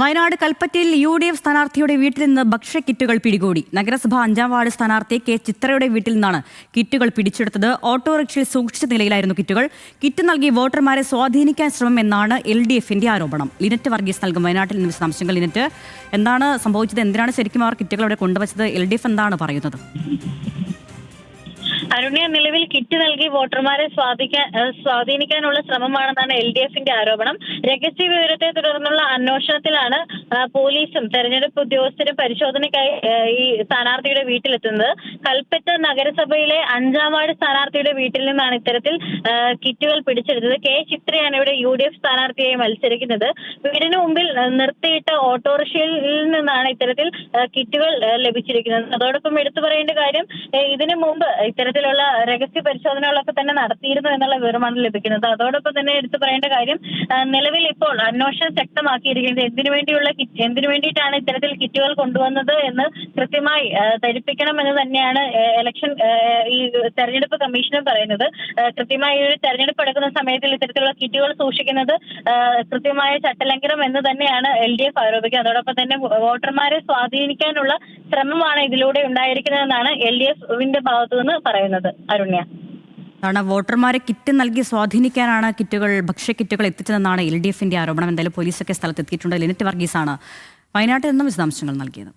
വയനാട് കൽപ്പറ്റയിൽ U D F സ്ഥാനാർത്ഥിയുടെ വീട്ടിൽ നിന്ന് ഭക്ഷ്യക്കിറ്റുകൾ പിടികൂടി. നഗരസഭ അഞ്ചാം വാർഡ് സ്ഥാനാർത്ഥി കെ ചിത്രയുടെ വീട്ടിൽ നിന്നാണ് കിറ്റുകൾ പിടിച്ചെടുത്തത്. ഓട്ടോറിക്ഷയിൽ സൂക്ഷിച്ച നിലയിലായിരുന്നു കിറ്റുകൾ. കിറ്റ് നൽകി വോട്ടർമാരെ സ്വാധീനിക്കാൻ ശ്രമം എന്നാണ് എൽ ഡി എഫിന്റെ ആരോപണം. ലിനറ്റ് വർഗീസ് നൽകും വയനാട്ടിൽ നിന്ന് വിശദാംശങ്ങൾ. ലിനറ്റ് എന്താണ് സംഭവിച്ചത്? എന്തിനാണ് ശരിക്കും അവർ കിറ്റുകൾ അവിടെ കൊണ്ടുവച്ചത്? എൽ ഡി എഫ് എന്താണ് പറയുന്നത്? അരുണ്യ നിലവിൽ കിറ്റ് നൽകി വോട്ടർമാരെ സ്വാധീനിക്കാൻ സ്വാധീനിക്കാനുള്ള ശ്രമമാണെന്നാണ് എൽ ഡി എഫിന്റെ ആരോപണം. രഹസ്യ വിവരത്തെ തുടർന്നുള്ള അന്വേഷണത്തിലാണ് പോലീസും തെരഞ്ഞെടുപ്പ് ഉദ്യോഗസ്ഥരും പരിശോധനയ്ക്കായി ഈ സ്ഥാനാർത്ഥിയുടെ വീട്ടിലെത്തുന്നത്. കൽപ്പറ്റ നഗരസഭയിലെ അഞ്ചാം വാർഡ് സ്ഥാനാർത്ഥിയുടെ വീട്ടിൽ നിന്നാണ് ഇത്തരത്തിൽ കിറ്റുകൾ പിടിച്ചെടുത്തത്. കെ ചിത്രയാണ് ഇവിടെ യു ഡി എഫ് സ്ഥാനാർത്ഥിയായി മത്സരിക്കുന്നത്. വീടിന് മുമ്പിൽ നിർത്തിയിട്ട ഓട്ടോറിക്ഷയിൽ നിന്നാണ് ഇത്തരത്തിൽ കിറ്റുകൾ ലഭിച്ചിരിക്കുന്നത്. അതോടൊപ്പം എടുത്തു പറയേണ്ട കാര്യം ഇതിനു മുമ്പ് ഇത്തരത്തിലുള്ള രഹസ്യ പരിശോധനകളൊക്കെ തന്നെ നടത്തിയിരുന്നു എന്നുള്ള വിവരമാണ് ലഭിക്കുന്നത്. അതോടൊപ്പം തന്നെ എടുത്തു പറയേണ്ട കാര്യം നിലവിൽ ഇപ്പോൾ അന്വേഷണം ശക്തമാക്കിയിരിക്കുന്നത് എന്തിനു വേണ്ടിയുള്ള എന്തിനു വേണ്ടിയിട്ടാണ് ഇത്തരത്തിൽ കിറ്റുകൾ കൊണ്ടുവന്നത് എന്ന് കൃത്യമായി ധരിപ്പിക്കണം എന്ന് തന്നെയാണ് ആ, ഇലക്ഷൻ ഈ തെരഞ്ഞെടുപ്പ് കമ്മീഷനും പറയുന്നത്. കൃത്യമായി ഒരു തെരഞ്ഞെടുപ്പ് എടുക്കുന്ന സമയത്തിൽ ഇത്തരത്തിലുള്ള കിറ്റുകൾ സൂക്ഷിക്കുന്നത് കൃത്യമായ ചട്ടലംഘനം എന്ന് തന്നെയാണ് എൽ ഡി എഫ് ആരോപിക്കുന്നത്. അതോടൊപ്പം തന്നെ വോട്ടർമാരെ സ്വാധീനിക്കാനുള്ള ശ്രമമാണ് ഇതിലൂടെ ഉണ്ടായിരിക്കുന്നതെന്നാണ് എൽ ഡി എഫിന്റെ ഭാഗത്തു നിന്ന് പറയുന്നത്. അരുണ്യ. കാരണം വോട്ടർമാരെ കിറ്റ് നൽകി സ്വാധീനിക്കാനാണ് കിറ്റുകൾ ഭക്ഷ്യക്കിറ്റുകൾ എത്തിച്ചതെന്നാണ് എൽ ഡി എഫിന്റെ ആരോപണം. എന്തായാലും പോലീസൊക്കെ സ്ഥലത്ത് എത്തിയിട്ടുണ്ട് ലിനറ്റ് വർഗീസാണ് വയനാട്ടിൽ നിന്നും വിശദാംശങ്ങൾ നൽകിയത്.